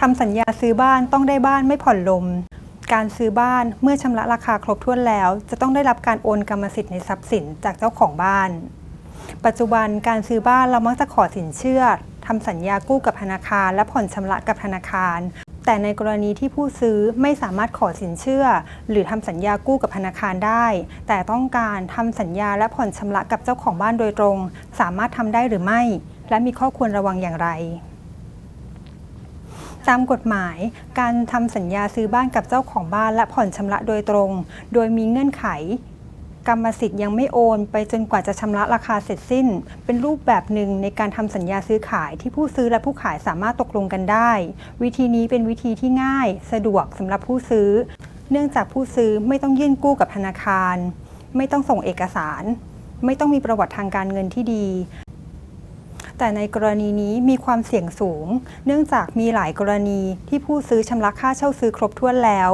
ทำสัญญาซื้อบ้านต้องได้บ้านไม่ผ่อนลม การซื้อบ้านเมื่อชำระราคาครบถ้วนแล้ว จะต้องได้รับการโอนกรรมสิทธิ์ในทรัพย์สินจากเจ้าของบ้าน ปัจจุบันการซื้อบ้านเรามักจะขอสินเชื่อทำสัญญากู้กับธนาคาร และผ่อนชำระกับธนาคาร แต่ในกรณีที่ผู้ซื้อไม่สามารถขอสินเชื่อ หรือทำสัญญากู้กับธนาคารได้ แต่ต้องการทำสัญญาและผ่อนชำระกับเจ้าของบ้านโดยตรง สามารถทำได้หรือไม่ และมีข้อควรระวังอย่างไร ตามกฎหมาย การทำสัญญาซื้อบ้านกับเจ้าของบ้านและผ่อนชำระโดยตรง โดยมีเงื่อนไข กรรมสิทธิ์ยังไม่โอนไปจนกว่าจะชำระราคาเสร็จสิ้น เป็นรูปแบบหนึ่งในการทำสัญญาซื้อขายที่ผู้ซื้อและผู้ขายสามารถตกลงกันได้ วิธีนี้เป็นวิธีที่ง่าย สะดวกสำหรับผู้ซื้อ เนื่องจากผู้ซื้อไม่ต้องยื่นกู้กับธนาคาร ไม่ต้องส่งเอกสาร ไม่ต้องมีประวัติทางการเงินที่ดี แต่ในกรณีนี้มีความเสี่ยงสูง เนื่องจากมีหลายกรณีที่ผู้ซื้อชำระค่าเช่าซื้อครบถ้วนแล้ว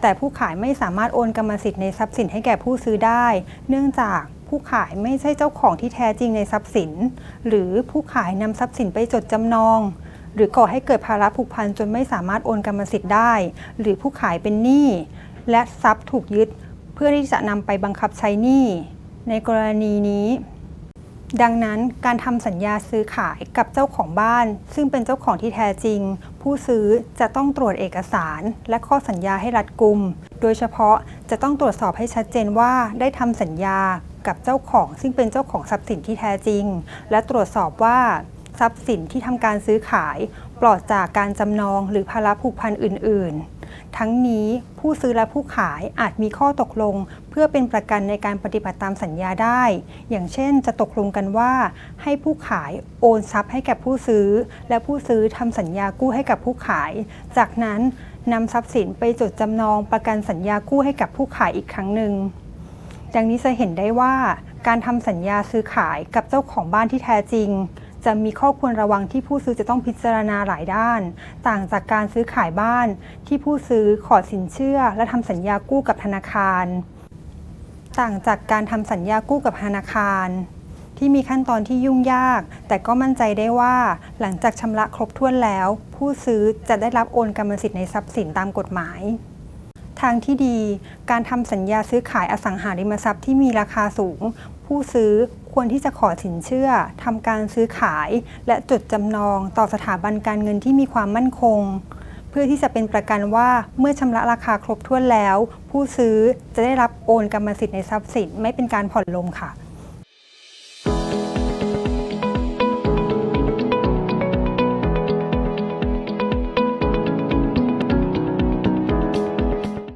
แต่ผู้ขายไม่สามารถโอนกรรมสิทธิ์ในทรัพย์สินให้แก่ผู้ซื้อได้ เนื่องจากผู้ขายไม่ใช่เจ้าของที่แท้จริงในทรัพย์สิน หรือผู้ขายนำทรัพย์สินไปจดจำนอง หรือก่อให้เกิดภาระผูกพันจนไม่สามารถโอนกรรมสิทธิ์ได้ หรือผู้ขายเป็นหนี้และทรัพย์ถูกยึด เพื่อที่จะนำไปบังคับใช้หนี้ในกรณีนี้ ดังนั้นการทำสัญญาซื้อขายกับเจ้าของบ้าน ซึ่งเป็นเจ้าของที่แท้จริง ผู้ซื้อจะต้องตรวจเอกสาร และข้อสัญญาให้รัดกุม โดยเฉพาะจะต้องตรวจสอบให้ชัดเจนว่าได้ทำสัญญากับเจ้าของ ซึ่งเป็นเจ้าของทรัพย์สินที่แท้จริง และตรวจสอบว่าทรัพย์สินที่ทำการซื้อขาย ปลอดจากการจำนองหรือภาระผูกพันอื่น ๆ ทั้งนี้ผู้ซื้อและผู้ขายอาจมีข้อตกลง เพื่อเป็นประกันในการปฏิบัติตามสัญญาได้ อย่างเช่น จะตกลงกันว่า ให้ผู้ขายโอนทรัพย์ให้แก่ผู้ซื้อ และผู้ซื้อทำสัญญากู้ให้กับผู้ขาย จากนั้นนำทรัพย์สินไปจดจำนองประกันสัญญากู้ให้กับผู้ขายอีกครั้งหนึ่งดังนี้จะเห็นได้ว่าการทำสัญญาซื้อขายกับเจ้าของบ้านที่แท้จริง จะมีข้อควรระวังที่ผู้ซื้อจะต้องพิจารณาหลายด้าน ต่างจากการซื้อขายบ้าน ที่ผู้ซื้อขอสินเชื่อ และทำสัญญากู้กับธนาคาร ต่างจากการทำสัญญากู้กับธนาคาร ที่มีขั้นตอนที่ยุ่งยาก แต่ก็มั่นใจได้ว่า หลังจากชำระครบถ้วนแล้ว ผู้ซื้อจะได้รับโอนกรรมสิทธิ์ในทรัพย์สินตามกฎหมายทางที่ดี การทำสัญญาซื้อขายอสังหาริมทรัพย์ที่มีราคาสูง ผู้ซื้อ ควรที่จะขอสินเชื่อทำการซื้อขาย และจดจำนองต่อสถาบันการเงินที่มีความมั่นคง เพื่อที่จะเป็นประกันว่าเมื่อชำระราคาครบถ้วนแล้ว ผู้ซื้อจะได้รับโอนกรรมสิทธิ์ในทรัพย์สินไม่เป็นการผ่อนลมค่ะ